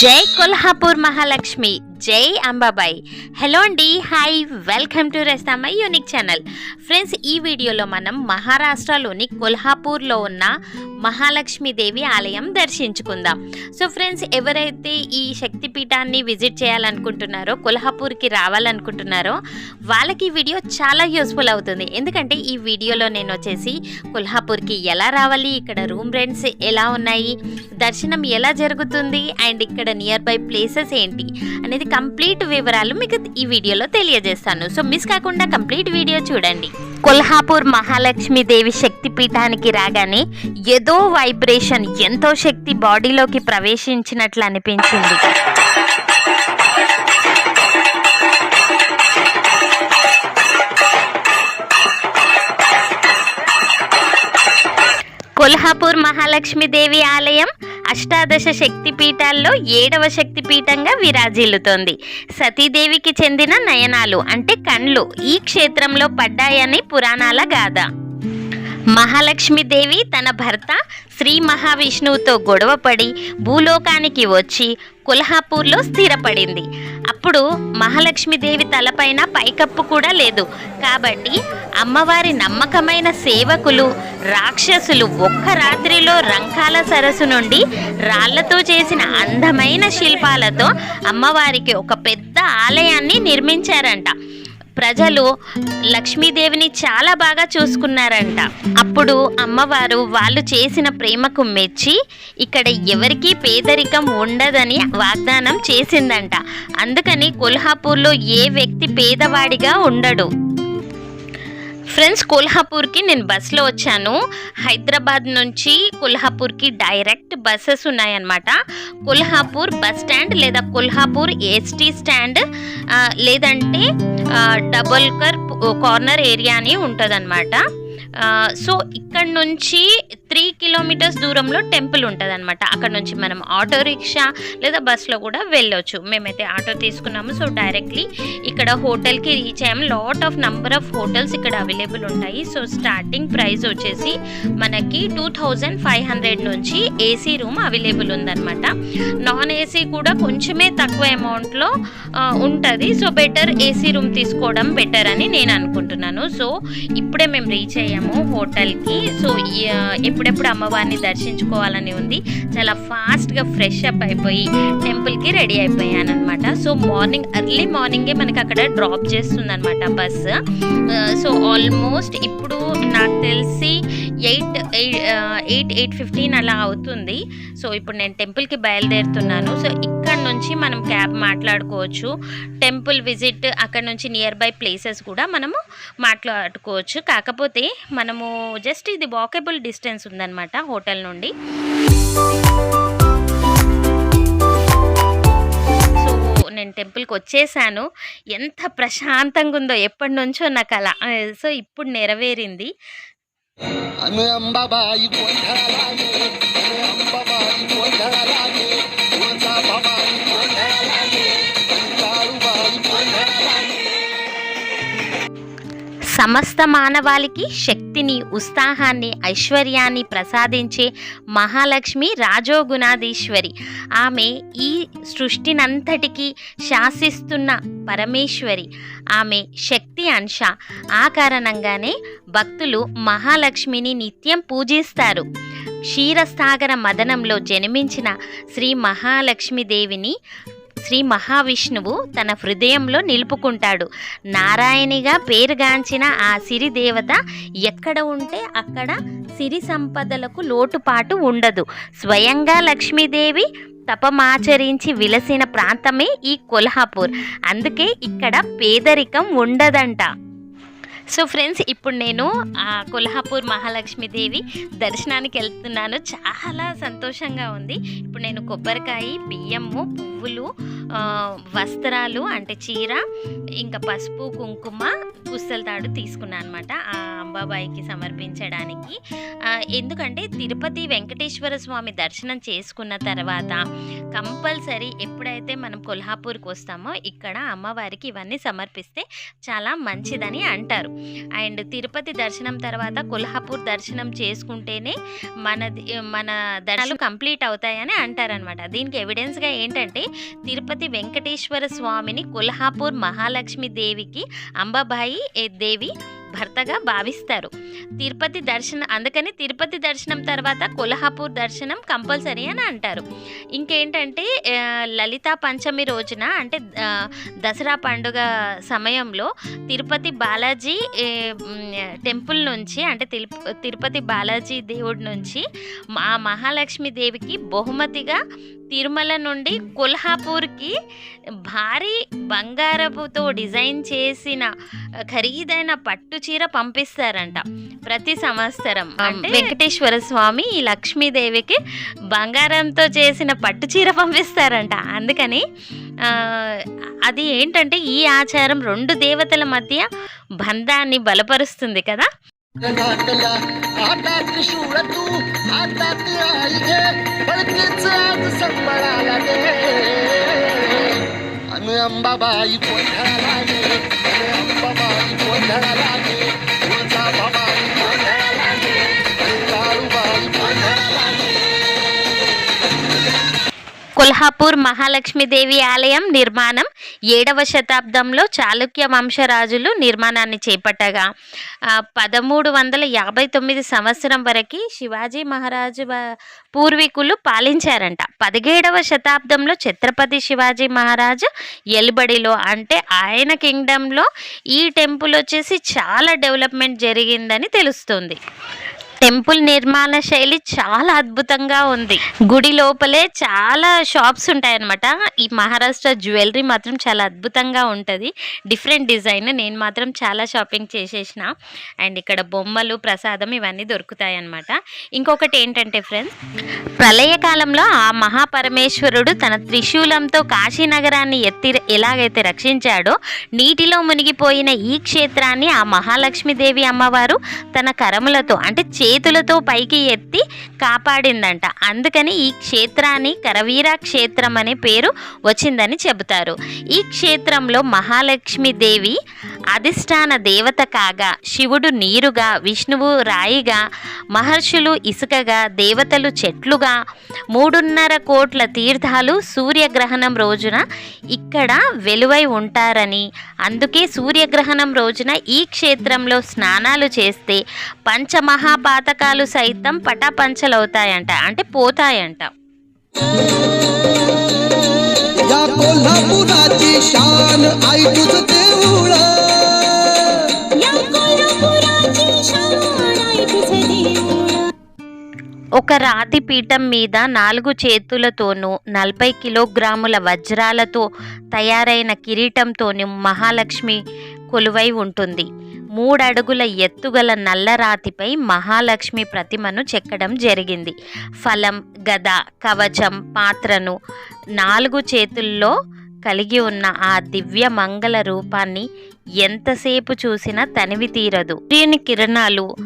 జై కొల్హాపూర్ మహాలక్ష్మి జై అంబాబాయి. హలో అండి హాయ్ వెల్కమ్ టు రెస్తామై యూనిక్ ఛానల్. ఫ్రెండ్స్ ఈ వీడియోలో మనం మహారాష్ట్రలోని కొల్హాపూర్లో ఉన్న మహాలక్ష్మీదేవి ఆలయం దర్శించుకుందాం. సో ఫ్రెండ్స్ ఎవరైతే ఈ శక్తిపీఠాన్ని విజిట్ చేయాలనుకుంటున్నారో కొల్హాపూర్కి రావాలనుకుంటున్నారో వాళ్ళకి ఈ వీడియో చాలా యూస్ఫుల్ అవుతుంది. ఎందుకంటే ఈ వీడియోలో నేను వచ్చేసి కొల్హాపూర్కి ఎలా రావాలి ఇక్కడ రూమ్ రెంట్స్ ఎలా ఉన్నాయి దర్శనం ఎలా జరుగుతుంది అండ్ ఇక్కడ నియర్ బై ప్లేసెస్ ఏంటి అనేది కంప్లీట్ వివరాలు మీకు ఈ వీడియోలో తెలియజేస్తాను. సో మిస్ కాకుండా కంప్లీట్ వీడియో చూడండి. కొల్హాపూర్ మహాలక్ష్మి దేవి శక్తి పీఠానికి రాగానే ఏదో వైబ్రేషన్ ఎంతో శక్తి బాడీలోకి ప్రవేశించినట్లు అనిపించింది. కొల్హాపూర్ మహాలక్ష్మి దేవి ఆలయం అష్టాదశ శక్తి పీఠాల్లో ఏడవ శక్తి పీఠంగా విరాజిల్లుతోంది. సతీదేవికి చెందిన నయనాలు అంటే కండ్లు ఈ క్షేత్రంలో పడ్డాయని పురాణాల గాథ. మహాలక్ష్మీదేవి తన భర్త శ్రీ మహావిష్ణువుతో గొడవపడి భూలోకానికి వచ్చి కొల్హాపూర్లో స్థిరపడింది. అప్పుడు మహాలక్ష్మీదేవి తలపైన పైకప్పు కూడా లేదు. కాబట్టి అమ్మవారి నమ్మకమైన సేవకులు రాక్షసులు ఒక్క రాత్రిలో రంకాల సరస్సు నుండి రాళ్ళతో చేసిన అందమైన శిల్పాలతో అమ్మవారికి ఒక పెద్ద ఆలయాన్ని నిర్మించారంట. ప్రజలు లక్ష్మీదేవిని చాలా బాగా చూసుకున్నారంట. అప్పుడు అమ్మవారు వాళ్ళు చేసిన ప్రేమకు మెచ్చి ఇక్కడ ఎవరికీ పేదరికం ఉండదని వాగ్దానం చేసిందంట. అందుకని కొల్హాపూర్లో ఏ వ్యక్తి పేదవాడిగా ఉండడు. ఫ్రెండ్స్ కొల్హాపూర్కి నేను బస్సులో వచ్చాను. హైదరాబాద్ నుంచి కొల్హాపూర్కి డైరెక్ట్ బస్సెస్ ఉన్నాయన్నమాట. కొల్హాపూర్ బస్ స్టాండ్ లేదా కొల్హాపూర్ ఎస్టీ స్టాండ్ లేదంటే డబల్కర్ కార్నర్ ఏరియా అని ఉంటుందన్నమాట. సో ఇక్కడ నుంచి త్రీ కిలోమీటర్స్ దూరంలో టెంపుల్ ఉంటుంది అనమాట అక్కడ నుంచి మనం ఆటో రిక్షా లేదా బస్సులో కూడా వెళ్ళొచ్చు. మేమైతే ఆటో తీసుకున్నాము. సో డైరెక్ట్లీ ఇక్కడ హోటల్కి రీచ్ అయ్యాము. Lot of number of hotels ఇక్కడ అవైలబుల్ ఉంటాయి. సో స్టార్టింగ్ ప్రైస్ వచ్చేసి మనకి టూ థౌజండ్ ఫైవ్ హండ్రెడ్ నుంచి ఏసీ రూమ్ అవైలబుల్ ఉందన్నమాట. నాన్ ఏసీ కూడా కొంచెమే తక్కువ అమౌంట్లో ఉంటుంది. సో బెటర్ ఏసీ రూమ్ తీసుకోవడం బెటర్ అని నేను అనుకుంటున్నాను. సో ఇప్పుడే మేము రీచ్ అయ్యాము. హోటల్కి. సో కి సో ఎప్పుడెప్పుడు అమ్మవారిని దర్శించుకోవాలని ఉంది. చాలా ఫాస్ట్గా ఫ్రెష్ అప్ అయిపోయి టెంపుల్కి రెడీ అయిపోయాను అనమాట సో మార్నింగ్ ఎర్లీ మార్నింగే మనకి అక్కడ డ్రాప్ చేస్తుంది అనమాట బస్ సో ఆల్మోస్ట్ ఇప్పుడు నాకు తెలిసి ఎయిట్ ఎయిట్ ఎయిట్ ఫిఫ్టీన్ అలా అవుతుంది. సో ఇప్పుడు నేను టెంపుల్కి బయలుదేరుతున్నాను. సో అక్కడ నుంచి మనం క్యాబ్ మాట్లాడుకోవచ్చు. టెంపుల్ విజిట్ అక్కడ నుంచి నియర్ బై ప్లేసెస్ కూడా మనము మాట్లాడుకోవచ్చు. కాకపోతే మనము జస్ట్ ఇది వాకబుల్ డిస్టెన్స్ ఉందన్నమాట హోటల్ నుండి. సో నేను టెంపుల్కి వచ్చేసాను. ఎంత ప్రశాంతంగా ఉందో ఎప్పటి నుంచో నాకు అలా సో ఇప్పుడు నెరవేరింది. అను అంబాబాయి సమస్త మానవాళికి శక్తిని ఉత్సాహాన్ని ఐశ్వర్యాన్ని ప్రసాదించే మహాలక్ష్మి రాజోగుణాధీశ్వరి. ఆమె ఈ సృష్టినంతటికీ శాసిస్తున్న పరమేశ్వరి. ఆమె శక్తి అంశ. ఆ కారణంగానే భక్తులు మహాలక్ష్మిని నిత్యం పూజిస్తారు. క్షీరసాగర మదనంలో జన్మించిన శ్రీ మహాలక్ష్మీదేవిని శ్రీ మహావిష్ణువు తన హృదయంలో నిలుపుకుంటాడు. నారాయణిగా పేరుగాంచిన ఆ సిరి దేవత ఎక్కడ ఉంటే అక్కడ సిరి సంపదలకు లోటుపాటు ఉండదు. స్వయంగా లక్ష్మీదేవి తపమాచరించి విలసిన ప్రాంతమే ఈ కొల్హాపూర్. అందుకే ఇక్కడ పేదరికం ఉండదంట. సో ఫ్రెండ్స్ ఇప్పుడు నేను ఆ కొల్హాపూర్ మహాలక్ష్మీదేవి దర్శనానికి వెళ్తున్నాను. చాలా సంతోషంగా ఉంది. ఇప్పుడు నేను కొబ్బరికాయ బియ్యము పువ్వులు వస్త్రాలు అంటే చీర ఇంకా పసుపు కుంకుమ పుస్తల తాడు తీసుకున్నాను అనమాట ఆ అంబాబాయికి సమర్పించడానికి. ఎందుకంటే తిరుపతి వెంకటేశ్వర స్వామి దర్శనం చేసుకున్న తర్వాత కంపల్సరీ ఎప్పుడైతే మనం కొల్హాపూర్కి వస్తామో ఇక్కడ అమ్మవారికి ఇవన్నీ సమర్పిస్తే చాలా మంచిదని అంటారు. అండ్ తిరుపతి దర్శనం తర్వాత కొల్హాపూర్ దర్శనం చేసుకుంటేనే మన మన దర్శనాలు కంప్లీట్ అవుతాయని అంటారనమాట. దీనికి ఎవిడెన్స్గా ఏంటంటే తిరుపతి వెంకటేశ్వర స్వామిని కొల్హాపూర్ మహాలక్ష్మి దేవికి అంబాబాయి ఏ దేవి భర్తగా భావిస్తారు. తిరుపతి దర్శనం అందుకని తిరుపతి దర్శనం తర్వాత కొల్హాపూర్ దర్శనం కంపల్సరీ అని అంటారు. ఇంకేంటంటే లలితా పంచమి రోజున అంటే దసరా పండుగ సమయంలో తిరుపతి బాలాజీ టెంపుల్ నుంచి అంటే తిరుపతి బాలాజీ దేవుడి నుంచి మా మహాలక్ష్మి దేవికి బహుమతిగా తిరుమల నుండి కొల్హాపూర్కి భారీ బంగారపుతో డిజైన్ చేసిన ఖరీదైన పట్టు చీర పంపిస్తారంట ప్రతి సంవత్సరం. అంటే వెంకటేశ్వర స్వామి ఈ లక్ష్మీదేవికి బంగారంతో చేసిన పట్టు చీర పంపిస్తారంట. అందుకని అది ఏంటంటే ఈ ఆచారం రెండు దేవతల మధ్య బంధాన్ని బలపరుస్తుంది కదా. नाटला आता त्रिशूळ तू हातात आई घे पळतीच आज संबळाला दे अन अंबाबाई कोंढाळा गे अन अंबाबाई కొల్హాపూర్ మహాలక్ష్మీదేవి ఆలయం నిర్మాణం ఏడవ శతాబ్దంలో చాళుక్య వంశరాజులు నిర్మాణాన్ని చేపట్టగా పదమూడు వందల యాభై తొమ్మిది సంవత్సరం వరకు శివాజీ మహారాజు పూర్వీకులు పాలించారంట. పదిహేడవ శతాబ్దంలో ఛత్రపతి శివాజీ మహారాజు ఎలుబడిలో అంటే ఆయన కింగ్డంలో ఈ టెంపుల్ వచ్చేసి చాలా డెవలప్మెంట్ జరిగిందని తెలుస్తుంది. టెంపుల్ నిర్మాణ శైలి చాలా అద్భుతంగా ఉంది. గుడి లోపలే చాలా షాప్స్ ఉంటాయన్నమాట. ఈ మహారాష్ట్ర జ్యువెలరీ మాత్రం చాలా అద్భుతంగా ఉంటుంది. డిఫరెంట్ డిజైన్ నేను మాత్రం చాలా షాపింగ్ చేసేసిన. అండ్ ఇక్కడ బొమ్మలు ప్రసాదం ఇవన్నీ దొరుకుతాయి అన్నమాట ఇంకొకటి ఏంటంటే ఫ్రెండ్స్ ప్రళయకాలంలో ఆ మహాపరమేశ్వరుడు తన త్రిశూలంతో కాశీనగరాన్ని ఎత్తి ఎలాగైతే రక్షించాడో నీటిలో మునిగిపోయిన ఈ క్షేత్రాన్ని ఆ మహాలక్ష్మీదేవి అమ్మవారు తన కరములతో అంటే చేతులతో పైకి ఎత్తి కాపాడిందంట. అందుకని ఈ క్షేత్రాన్ని కరవీరా క్షేత్రం అనే పేరు వచ్చిందని చెబుతారు. ఈ క్షేత్రంలో మహాలక్ష్మీదేవి అధిష్టాన దేవత కాగా శివుడు నీరుగా విష్ణువు రాయిగా మహర్షులు ఇసుకగా దేవతలు చెట్లుగా మూడున్నర కోట్ల తీర్థాలు సూర్యగ్రహణం రోజున ఇక్కడ వెలువై ఉంటారని అందుకే సూర్యగ్రహణం రోజున ఈ క్షేత్రంలో స్నానాలు చేస్తే పంచమహాపాతకాలు సైతం పటాపంచలవుతాయంట అంటే పోతాయంట या कोल्हापुराची शान आई तुझ देऊळ ఒక రాతి పీఠం మీద నాలుగు చేతులతోనూ నలభై కిలోగ్రాముల వజ్రాలతో తయారైన కిరీటంతోనూ మహాలక్ష్మి కొలువై ఉంటుంది. మూడడుగుల ఎత్తుగల నల్లరాతిపై మహాలక్ష్మి ప్రతిమను చెక్కడం జరిగింది. ఫలం గద కవచం పాత్రను నాలుగు చేతుల్లో కలిగి ఉన్న ఆ దివ్య మంగళ రూపాన్ని ఎంతసేపు చూసినా తనివి తీరదు. సూర్యుని కిరణాలు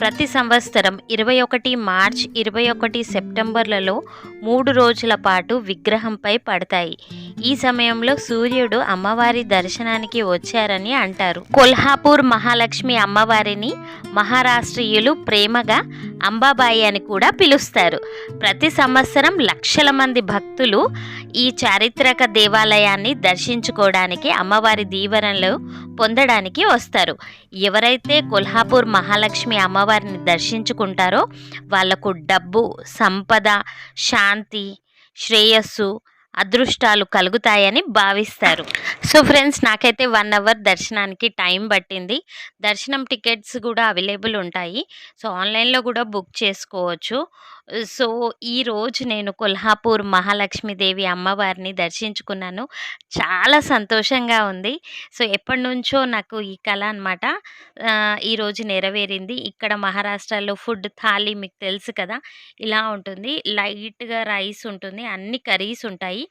ప్రతి సంవత్సరం ఇరవై ఒకటి మార్చ్ ఇరవై ఒకటి సెప్టెంబర్లలో మూడు రోజుల పాటు విగ్రహంపై పడతాయి. ఈ సమయంలో సూర్యుడు అమ్మవారి దర్శనానికి వచ్చారని అంటారు. కొల్హాపూర్ మహాలక్ష్మి అమ్మవారిని మహారాష్ట్రీయులు ప్రేమగా అంబాబాయి అని కూడా పిలుస్తారు. ప్రతి సంవత్సరం లక్షల మంది భక్తులు ఈ చారిత్రక దేవాలయాన్ని దర్శించుకోవడానికి అమ్మవారి దీవెనలు పొందడానికి వస్తారు. ఎవరైతే కొల్హాపూర్ మహాలక్ష్మి అమ్మవారిని దర్శించుకుంటారో వాళ్ళకు డబ్బు సంపద శాంతి శ్రేయస్సు అదృష్టాలు కలుగుతాయని భావిస్తారు. సో ఫ్రెండ్స్ నాకైతే వన్ అవర్ దర్శనానికి టైం పట్టింది. దర్శనం టికెట్స్ కూడా అవైలబుల్ ఉంటాయి. సో ఆన్లైన్లో కూడా బుక్ చేసుకోవచ్చు. సో ఈరోజు నేను కొల్హాపూర్ మహాలక్ష్మీదేవి అమ్మవారిని దర్శించుకున్నాను. చాలా సంతోషంగా ఉంది. సో ఎప్పటి నుంచో నాకు ఈ కళ అనమాట ఈరోజు నెరవేరింది. ఇక్కడ మహారాష్ట్రలో ఫుడ్ థాలీ మీకు తెలుసు కదా ఇలా ఉంటుంది. లైట్గా రైస్ ఉంటుంది. అన్ని కర్రీస్ ఉంటాయి.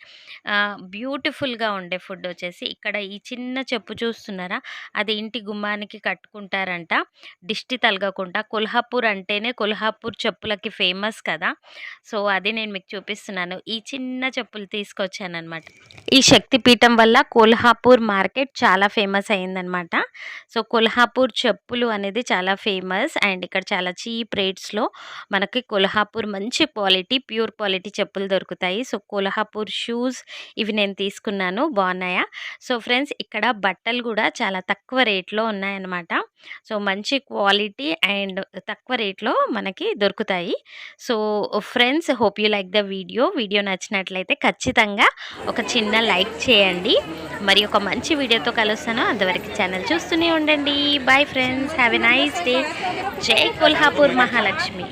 బ్యూటిఫుల్గా ఉండే ఫుడ్ వచ్చేసి ఇక్కడ ఈ చిన్న చెప్పు చూస్తున్నారా? అది ఇంటి గుమ్మానికి కట్టుకుంటారంట. దిష్టి తలగకుండా. కొల్హాపూర్ అంటేనే కొల్హాపూర్ చెప్పులకి ఫేమస్ కదా! సో అది నేను మీకు చూపిస్తున్నాను. ఈ చిన్న చెప్పులు తీసుకొచ్చానమాట ఈ శక్తిపీఠం వల్ల కొల్హాపూర్ మార్కెట్ చాలా ఫేమస్ అయిందనమాట సో కొల్హాపూర్ చెప్పులు అనేది చాలా ఫేమస్. అండ్ ఇక్కడ చాలా చీప్ రేట్స్లో మనకి కొల్హాపూర్ మంచి క్వాలిటీ ప్యూర్ క్వాలిటీ చెప్పులు దొరుకుతాయి. సో కొల్హాపూర్ షూస్ ఇవి నేను తీసుకున్నాను. బాగున్నాయా? సో ఫ్రెండ్స్ ఇక్కడ బట్టలు కూడా చాలా తక్కువ రేట్లో ఉన్నాయన్నమాట. సో మంచి క్వాలిటీ అండ్ తక్కువ రేట్లో మనకి దొరుకుతాయి. So friends hope you like the video video నచ్చినట్లయితే ఖచ్చితంగా ఒక చిన్న లైక్ చేయండి. మరి ఒక మంచి వీడియోతో కలుస్తాను. అంతవరకు ఛానల్ చూస్తూనే ఉండండి. Bye friends have a nice day జై కొల్హాపూర్ మహాలక్ష్మి.